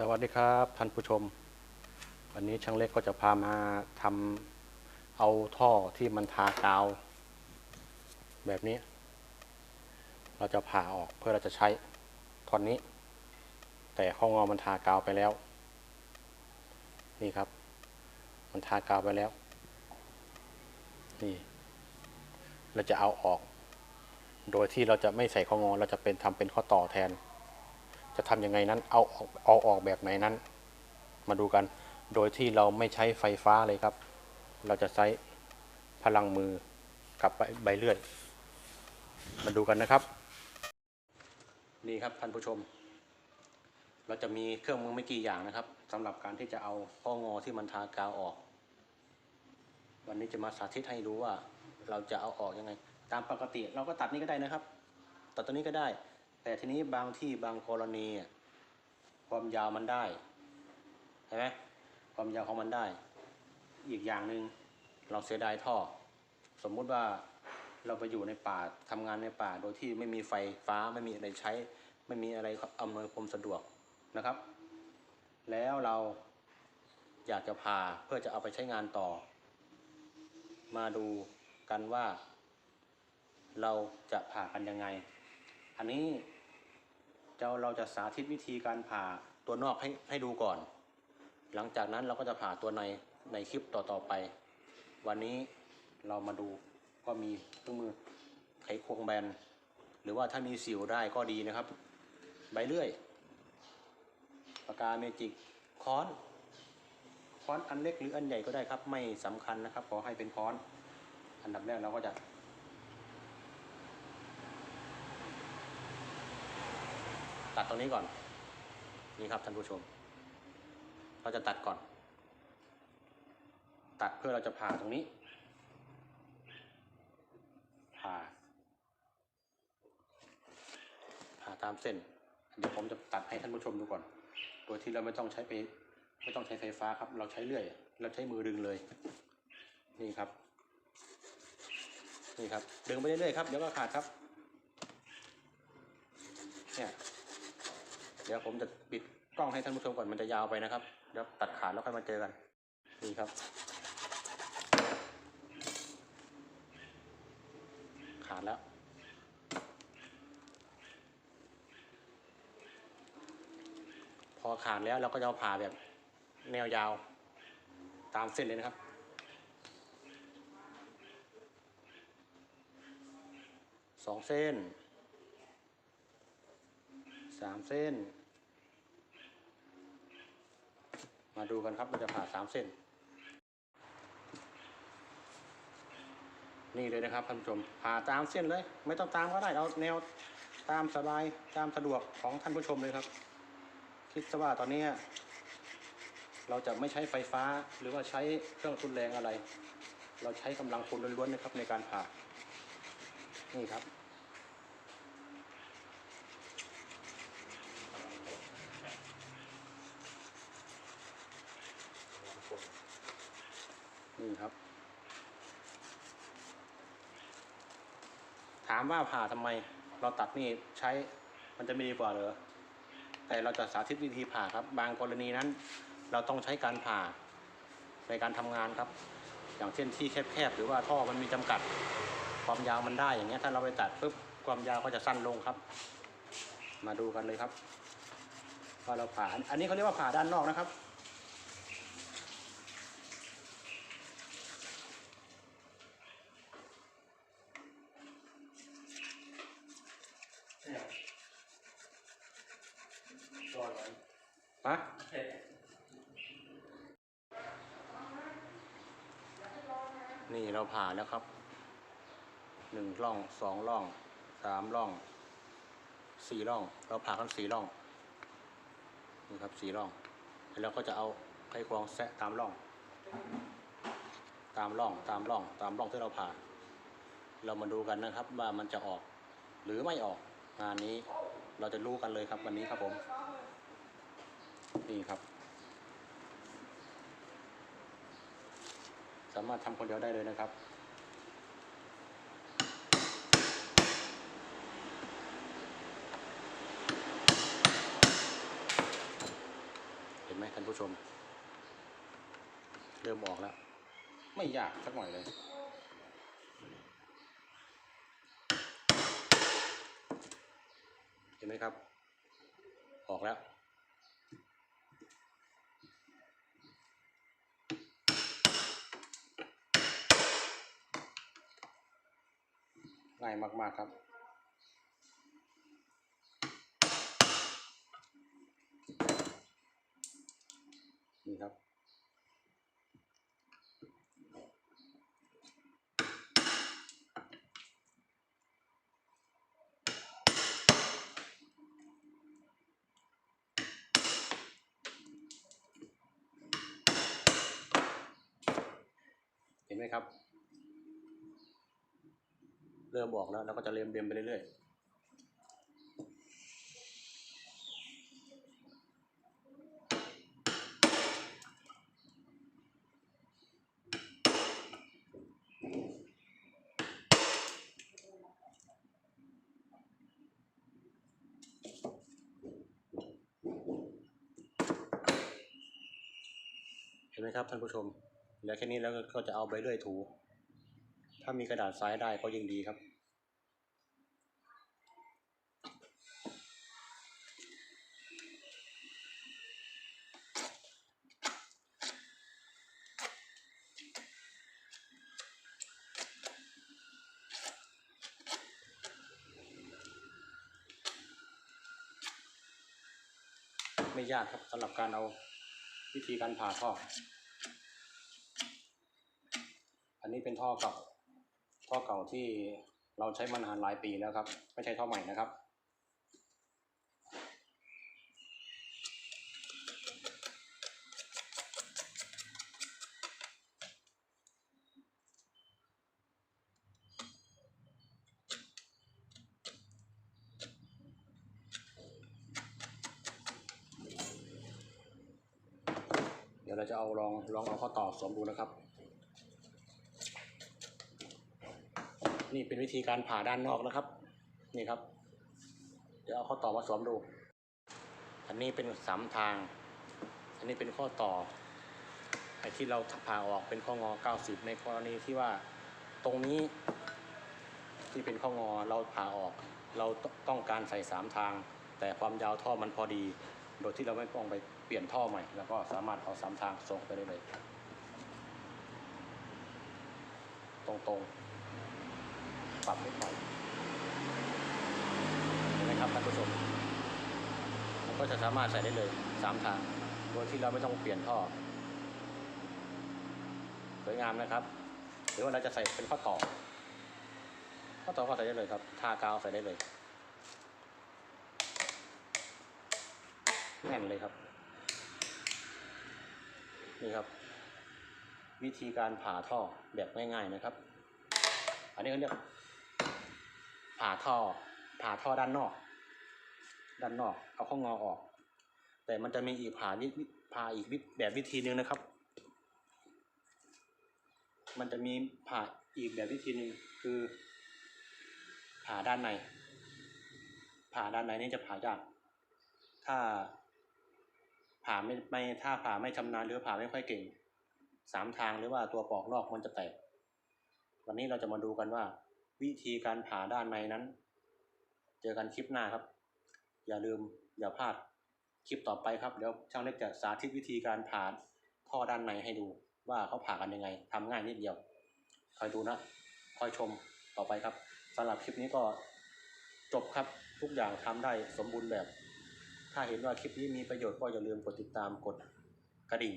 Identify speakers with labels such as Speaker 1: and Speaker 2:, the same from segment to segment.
Speaker 1: สวัสดีครับท่านผู้ชม วันนี้ช่างเล็กก็จะพามาทำเอาท่อที่มันทากาว แบบนี้ เราจะผ่าออกเพื่อเราจะใช้ท่อนนี้ แต่ข้องอมันทากาวไปแล้ว นี่ครับ มันทากาวไปแล้ว นี่ เราจะเอาออก โดยที่เราจะไม่ใส่ข้องอเราจะเป็นทำเป็นข้อต่อแทน จะทำยังไงนั้น เอาออกเอาออกแบบไหนนั้น มาดูกัน โดยที่เราไม่ใช้ไฟฟ้าเลยครับ เราจะใช้พลังมือกับใบใบเลื่อยมาดูกันนะครับ นี่ครับท่านผู้ชม เราจะมีเครื่องมือไม่กี่อย่างนะครับสำหรับการที่จะเอาข้องอที่มันทากาวออก วันนี้จะมาสาธิตให้ดูว่า เราจะเอาออกยังไง ตามปกติเราก็ตัดนี้ก็ได้นะครับ ตัดตัวนี้ก็ได้ แต่ทีนี้บางที่บางกรณีความยาวมันได้เห็นไหมความยาวของมันได้ อีกอย่างหนึ่งเราเสียดายท่อ สมมุติว่าเราไปอยู่ในป่าทำงานในป่าโดยที่ไม่มีไฟฟ้าไม่มีอะไรใช้ ไม่มีอะไรอำนวยความสะดวกนะครับ แล้วเราอยากจะพาเพื่อจะเอาไปใช้งานต่อ มาดูกันว่า เราจะผ่ากันยังไง อันนี้ เจ้าเราจะสาธิตวิธีการผ่าตัวนอกให้ให้ดูก่อน หลังจากนั้นเราก็จะผ่าตัวในในคลิปต่อๆไป วันนี้เรามาดูก็มีเครื่องมือไขควงแบน หรือว่าถ้ามีสิวได้ก็ดีนะครับ ใบเลื่อยปากกาเมจิกค้อนค้อนอันเล็กหรืออันใหญ่ก็ได้ครับ ไม่สำคัญนะครับ ขอให้เป็นค้อน อันดับแรกเราก็จะ ตัดตรงนี้ก่อน นี่ครับท่านผู้ชม เราจะตัดก่อน ตัดเพื่อเราจะผ่าตรงนี้ ผ่า ผ่าตามเส้น เดี๋ยวผมจะตัดให้ท่านผู้ชมดูก่อน โดยที่เราไม่ต้องใช้ไปไม่ต้องใช้ไฟฟ้าครับ เราใช้เลื่อย เราใช้มือดึงเลย นี่ครับ นี่ครับ ดึงไปเรื่อยๆครับ เดี๋ยวก็ขาดครับ เนี่ย เดี๋ยวผมจะปิดกล้องให้ท่านผู้ชมก่อนมันจะยาวไปนะครับ เดี๋ยวตัดขาดแล้วค่อยมาเจอกัน นี่ครับ ขาดแล้ว พอขาดแล้วเราก็จะเอาผ่าแบบแนวยาวตามเส้นเลยนะครับสองเส้น สามเส้น มาดูกันครับเราจะผ่าสามเส้น นี่เลยนะครับท่านผู้ชมผ่าตามเส้นเลย ไม่ต้องตามก็ได้เอาแนวตามสบายตามสะดวกของท่านผู้ชมเลยครับ คิดซะว่าตอนนี้ เราจะไม่ใช้ไฟฟ้าหรือว่าใช้เครื่องทุนแรงอะไร เราใช้กำลังคนล้วนๆนะครับในการผ่านี่ครับ นี่ครับ ถามว่าผ่าทำไม เราตัดนี่ใช้มันจะไม่ดีกว่าเหรอแต่เราจะสาธิตวิธีผ่าครับ บางกรณีนั้น เราต้องใช้การผ่าในการทำงานครับ อย่างเช่นที่แคบๆหรือว่าท่อมันมีจำกัด ความยาวมันได้อย่างเงี้ย ถ้าเราไปตัดปุ๊บความยาวก็จะสั้นลงครับ มาดูกันเลยครับว่าเราผ่าอันนี้เขาเรียกว่าผ่าด้านนอกนะครับ ฮะนี่ เราผ่าแล้วครับหนึ่งร่องสองร่องสามร่องสี่ร่อง เราผ่ากันสี่ร่องนี่ครับสี่ร่องแล้วเราก็จะเอาไขควงแซะตามร่อง ตามร่องตามร่อง ตามร่องที่เราผ่า เรามาดูกันนะครับว่ามันจะออก หรือไม่ออกงานนี้เราจะรู้กันเลยครับวันนี้ครับผม นี่ครับ สามารถทำคนเดียวได้เลยนะครับ เห็นไหมท่านผู้ชม เริ่มออกแล้ว ไม่ยากสักหน่อยเลยเห็นไหมครับ ออกแล้ว ง่ายมาก ๆ ครับ นี่ครับเห็นไหมครับ เริ่มบอกแล้วแล้วก็จะเรียมเรียมไปเรื่อยๆเห็นไหมครับท่านผู้ชม แล้วแค่นี้แล้วก็จะเอาไปเรื่อยถู ถ้ามีกระดาษทรายได้ก็ยิ่งดีครับไม่ยากครับสำหรับการเอาวิธีการผ่าท่อ อันนี้เป็นท่อเก่า ท่อเก่าที่เราใช้มานานหลายปีแล้วครับ ไม่ใช่ท่อใหม่นะครับ เดี๋ยวเราจะเอาลองลองเอาข้อต่อสวมดูนะครับ นี่เป็นวิธีการผ่าด้านนอกนะครับ นี่ครับ เดี๋ยวเอาข้อต่อมาสวมดู อันนี้เป็นสามทาง อันนี้เป็นข้อต่อไอ้ที่เราผ่าออกเป็นข้องอ 90 ในกรณีที่ว่าตรงนี้ที่เป็นข้องอเราผ่าออก เราต้องการใส่สามทาง แต่ความยาวท่อมันพอดี โดยที่เราไม่ต้องไปเปลี่ยนท่อใหม่ แล้วก็สามารถเอาสามทางส่งไปได้เลย ตรงๆ ปรับนิดหน่อยนไหมครับท่านผู้ชมมันก็จะสามารถใส่ได้เลยสามทางโดยที่เราไม่ต้องเปลี่ยนท่อสวยงามนะครับ หรือว่าเราจะใส่เป็นข้อต่อ ข้อต่อก็ใส่ได้เลยครับ ทากาวใส่ได้เลยแน่นเลยครับ นี่ครับ วิธีการผ่าท่อแบบง่าย ๆนะครับ อันนี้เขาเรียก ผ่าท่อ ผ่าท่อด้านนอก ด้านนอก เอาข้องอออก แต่มันจะมีอีกผ่าวิผ่าอีกวิแบบวิธีหนึ่งนะครับ มันจะมีผ่าอีกแบบวิธีหนึ่งคือ ผ่าด้านใน ผ่าด้านในนี่จะผ่ายาก ถ้าผ่าไม่ไม่ถ้าผ่าไม่ชำนาญหรือผ่าไม่ค่อยเก่งสามทางหรือว่าตัวปอกนอกมันจะแตก วันนี้เราจะมาดูกันว่า วิธีการผ่าด้านในนั้น เจอกันคลิปหน้าครับ อย่าลืมอย่าพลาดคลิปต่อไปครับเดี๋ยวช่างเล็กจะสาธิตวิธีการผ่าท่อด้านในให้ดูว่าเขาผ่ากันยังไงทำง่ายนิดเดียวคอยดูนะคอยชมต่อไปครับสำหรับคลิปนี้ก็จบครับทุกอย่างทำได้สมบูรณ์แบบ ถ้าเห็นว่าคลิปนี้มีประโยชน์ก็อย่าลืมกดติดตามกดกระดิ่ง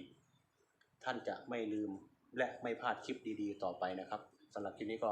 Speaker 1: ท่านจะไม่ลืมและไม่พลาดคลิปดีๆ ต่อไปนะครับสำหรับคลิปนี้ก็